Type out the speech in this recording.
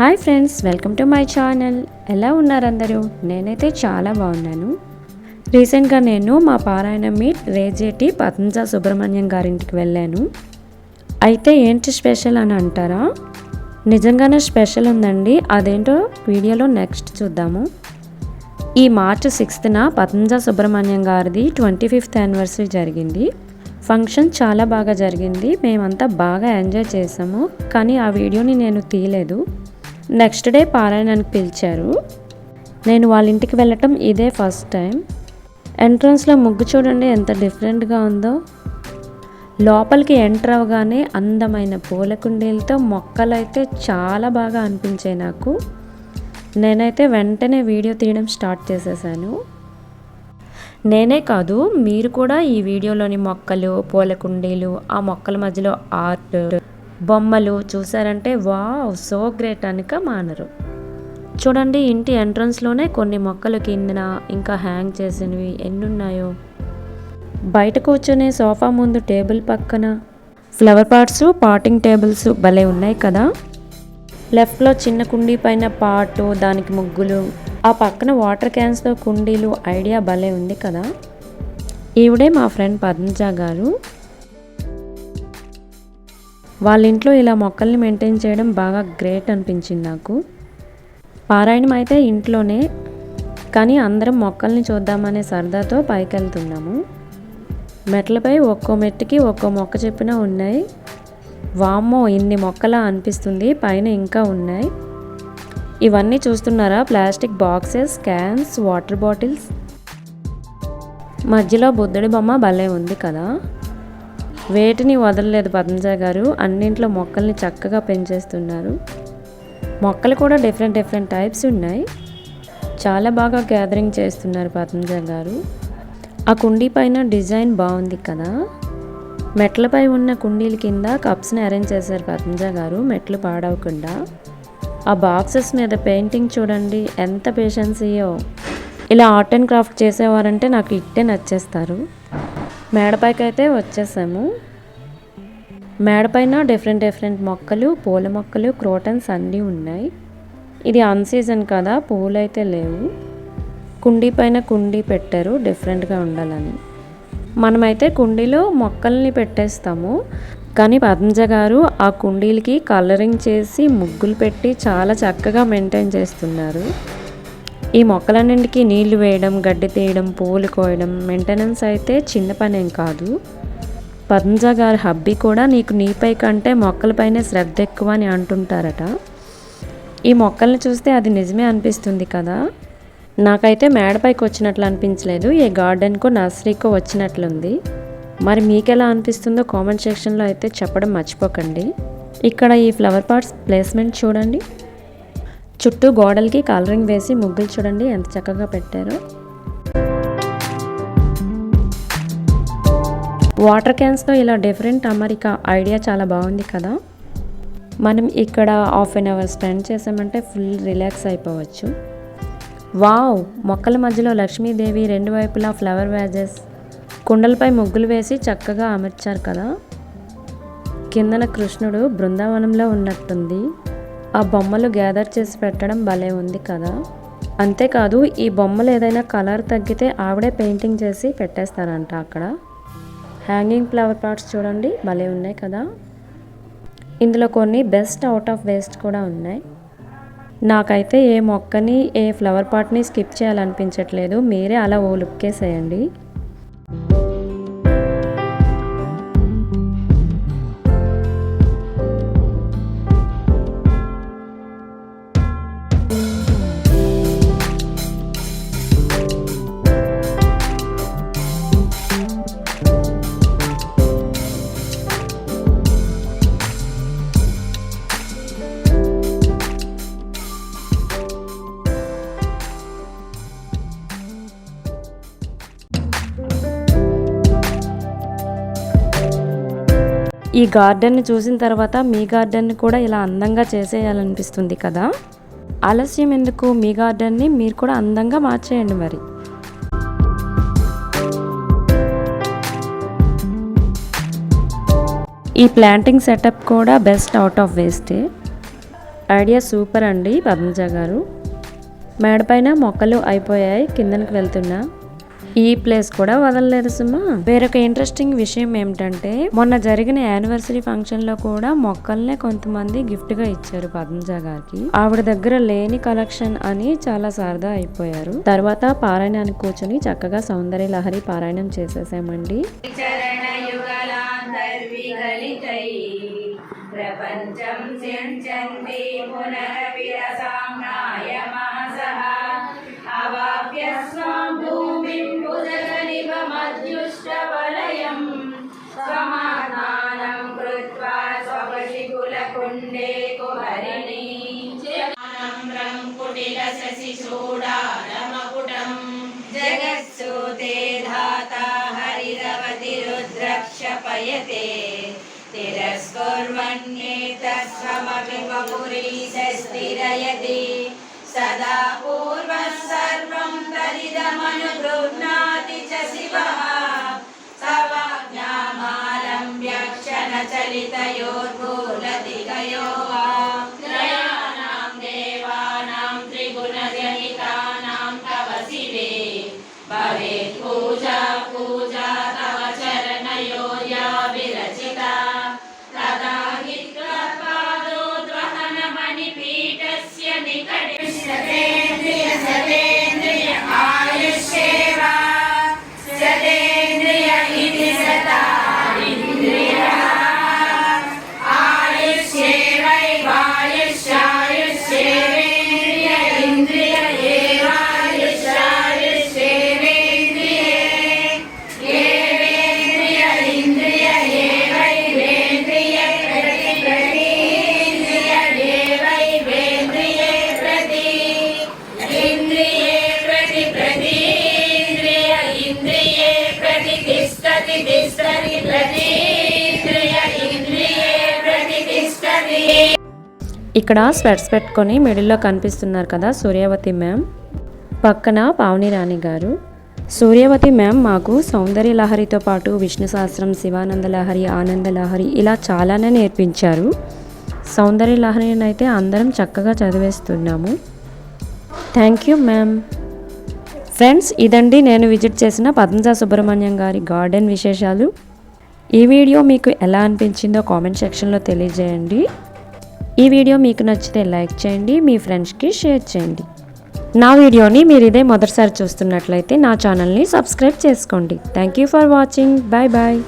Hi friends welcome to my channel. ఎలా ఉన్నారు అందరూ? నేనైతే చాలా బాగున్నాను. రీసెంట్గా నేను మా పారాయణ మీట్ రేజేటి పతంజా సుబ్రహ్మణ్యం గారింటికి వెళ్ళాను. అయితే ఏంటి స్పెషల్ అని అంటారా? నిజంగానే స్పెషల్ ఉందండి. అదేంటో వీడియోలో నెక్స్ట్ చూద్దాము. ఈ మార్చ్ సిక్స్త్న పతంజా సుబ్రహ్మణ్యం గారిది ట్వంటీ ఫిఫ్త్ యానివర్సరీ జరిగింది. ఫంక్షన్ చాలా బాగా జరిగింది. మేమంతా బాగా ఎంజాయ్ చేసాము. కానీ ఆ వీడియోని నేను తీయలేదు. నెక్స్ట్ డే పారాయణానికి పిలిచారు. నేను వాళ్ళ ఇంటికి వెళ్ళటం ఇదే ఫస్ట్ టైం. ఎంట్రన్స్లో ముగ్గు చూడండి ఎంత డిఫరెంట్గా ఉందో. లోపలికి ఎంటర్ అవగానే అందమైన పూల కుండీలతో మొక్కలైతే చాలా బాగా అనిపించాయి నాకు. నేనైతే వెంటనే వీడియో తీయడం స్టార్ట్ చేసేసాను. నేనే కాదు మీరు కూడా ఈ వీడియోలోని మొక్కలు పూల కుండీలు ఆ మొక్కల మధ్యలో ఆర్ట్ బొమ్మలు చూసారంటే వావ్ సో గ్రేట్ అనక మానరు. చూడండి ఇంటి ఎంట్రన్స్లోనే కొన్ని మొక్కలు కిందన ఇంకా హ్యాంగ్ చేసినవి ఎన్ని ఉన్నాయో బయట కూర్చొనే సోఫా ముందు టేబుల్ పక్కన ఫ్లవర్ పాట్స్ పాటింగ్ టేబుల్స్ భలే ఉన్నాయి కదా. లెఫ్ట్లో చిన్న కుండీ పైన పాటు దానికి ముగ్గులు ఆ పక్కన వాటర్ క్యాన్స్తో కుండీలు ఐడియా భలే ఉంది కదా. ఈవిడే మా ఫ్రెండ్ పద్మజ గారు. వాళ్ళ ఇంట్లో ఇలా మొక్కల్ని మెయింటైన్ చేయడం బాగా గ్రేట్ అనిపించింది నాకు. పారాయణం అయితే ఇంట్లోనే కానీ అందరం మొక్కల్ని చూద్దామనే సరదాతో పైకి వెళ్తున్నాము మెట్లపై ఒక్కో మెట్టుకి ఒక్కో మొక్క చెప్పిన ఉన్నాయి. వామ్మో ఇన్ని మొక్కలా అనిపిస్తుంది పైన ఇంకా ఉన్నాయి. ఇవన్నీ చూస్తున్నారా? Plastic boxes cans water bottles. మధ్యలో బుద్ధుడి బొమ్మ భలే ఉంది కదా. వేటిని వదలలేదు పద్మజ గారు అన్నింట్లో మొక్కల్ని చక్కగా పెంచేస్తున్నారు. మొక్కలు కూడా డిఫరెంట్ డిఫరెంట్ టైప్స్ ఉన్నాయి. చాలా బాగా గ్యాదరింగ్ చేస్తున్నారు పద్మజ గారు. ఆ కుండీ పైన డిజైన్ బాగుంది కదా? మెట్లపై ఉన్న కుండీల కింద కప్స్ని అరేంజ్ చేశారు పద్మజ గారు మెట్లు పాడవకుండా. ఆ బాక్సెస్ మీద పెయింటింగ్ చూడండి ఎంత పేషెన్సీయో ఇలా ఆర్ట్ అండ్ క్రాఫ్ట్ చేసేవారంటే నాకు ఇట్టే నచ్చేస్తారు. మేడపైకి అయితే వచ్చేసాము. మేడపైన డిఫరెంట్ డిఫరెంట్ మొక్కలు పూల మొక్కలు క్రోటన్స్ అన్నీ ఉన్నాయి. ఇది అన్ సీజన్ కదా పూలు అయితే లేవు. కుండీ పైన కుండీ పెట్టారు డిఫరెంట్గా ఉండాలని. మనమైతే కుండీలో మొక్కల్ని పెట్టేస్తాము. కానీ పద్మజ గారు ఆ కుండీలకి కలరింగ్ చేసి ముగ్గులు పెట్టి చాలా చక్కగా మెయింటైన్ చేస్తున్నారు. ఈ మొక్కలన్నింటికి నీళ్ళు వేయడం గడ్డి తీయడం పూలు కోయడం మెయింటెనెన్స్ అయితే చిన్న పనేం కాదు. పద్మజ గారి హబ్బీ కూడా నీకు నీపై కంటే మొక్కలపైనే శ్రద్ధ ఎక్కువ అని అంటుంటారట. ఈ మొక్కల్ని చూస్తే అది నిజమే అనిపిస్తుంది కదా? నాకైతే మేడపైకి వచ్చినట్లు అనిపించలేదు. ఏ గార్డెన్కో నర్సరీకో వచ్చినట్లుంది. మరి మీకు ఎలా అనిపిస్తుందో కామెంట్ సెక్షన్లో అయితే చెప్పడం మర్చిపోకండి. ఇక్కడ ఈ ఫ్లవర్ పాట్స్ ప్లేస్మెంట్ చూడండి. చుట్టూ గోడలకి కలరింగ్ వేసి ముగ్గులు చూడండి ఎంత చక్కగా పెట్టారు. వాటర్ క్యాన్స్తో ఇలా డిఫరెంట్ అమరిక ఐడియా చాలా బాగుంది కదా. మనం ఇక్కడ హాఫ్ అన్ అవర్ స్పెండ్ చేసామంటే ఫుల్ రిలాక్స్ అయిపోవచ్చు. వావ్! మొక్కల మధ్యలో లక్ష్మీదేవి రెండు వైపులా ఫ్లవర్ వ్యాజెస్ కుండలపై ముగ్గులు వేసి చక్కగా అమర్చారు కదా. కిందన కృష్ణుడు బృందావనంలో ఉన్నట్టుంది. ఆ బొమ్మలు గ్యాదర్ చేసి పెట్టడం భలే ఉంది కదా. అంతేకాదు ఈ బొమ్మలు ఏదైనా కలర్ తగ్గితే ఆవిడే పెయింటింగ్ చేసి పెట్టేస్తారంట అక్కడ. హ్యాంగింగ్ ఫ్లవర్ పాట్స్ చూడండి భలే ఉన్నాయి కదా. ఇందులో కొన్ని బెస్ట్ అవుట్ ఆఫ్ వేస్ట్ కూడా ఉన్నాయి. నాకైతే ఏ మొక్కని ఏ ఫ్లవర్ పాట్ని స్కిప్ చేయాలనిపించట్లేదు. మీరే అలా ఓ లుక్కేసేయండి ఈ గార్డెన్ని చూసిన తర్వాత మీ గార్డెన్ని కూడా ఇలా అందంగా చేసేయాలనిపిస్తుంది కదా? ఆలస్యం ఎందుకు? మీ గార్డెన్ని మీరు కూడా అందంగా మార్చేయండి మరి. ఈ ప్లాంటింగ్ సెటప్ కూడా బెస్ట్ అవుట్ ఆఫ్ వేస్టే. ఐడియా సూపర్ అండి పద్మజ గారు. మేడపైన మొక్కలు అయిపోయాయి. కిందకి వెళ్తున్నా. ఈ ప్లేస్ కూడా వదలలేదు సుమా. వేరొక ఇంట్రెస్టింగ్ విషయం ఏమిటంటే మొన్న జరిగిన యానివర్సరీ ఫంక్షన్లో కూడా మొక్కల్నే కొంతమంది గిఫ్ట్గా ఇచ్చారు పద్మజ గారికి. ఆవిడ దగ్గర లేని కలెక్షన్ అని చాలా సారదా అయిపోయారు. తర్వాత పారాయణానికి కూర్చొని చక్కగా సౌందర్య లహరి పారాయణం చేసేసామండి. ప్రపంచం పునర్ कुटिलशशिचूडालमकुटम् जगत्सूते धाता हरिरवतिरुद्रक्षपयते तिरस्कुर्वन्येतस्वमपि वपुरीशस्थिरयति सदा पूर्वः सर्वं तरिदमनुगृह्णाति च शिवः सवाज्ञामालम्ब्य क्षणचलितयोर्भूलदिगयोः त्रयाणां Thank you. ఇక్కడ స్వెట్స్ పెట్టుకొని మిడిల్లో కనిపిస్తున్నారు కదా సూర్యవతి మ్యామ్. పక్కన పావని రాణి గారు. సూర్యవతి మ్యామ్ మాకు సౌందర్య లహరితో పాటు విష్ణు సహస్రం శివానంద లహరి ఆనంద లహరి ఇలా చాలానే నేర్పించారు. సౌందర్య లహరిని అయితే అందరం చక్కగా చదివేస్తున్నాము. Thank you ma'am. ఫ్రెండ్స్ ఇదండి నేను విజిట్ చేసిన పద్మజ సుబ్రహ్మణ్యం గారి గార్డెన్ విశేషాలు. ఈ వీడియో మీకు ఎలా అనిపించిందో కామెంట్ సెక్షన్లో తెలియజేయండి. ఈ వీడియో మీకు నచ్చితే లైక్ చేయండి మీ ఫ్రెండ్స్కి షేర్ చేయండి. నా వీడియోని మీరు ఇదే మొదటిసారి చూస్తున్నట్లయితే నా ఛానల్ని సబ్స్క్రైబ్ చేసుకోండి. Thank you for watching. Bye bye.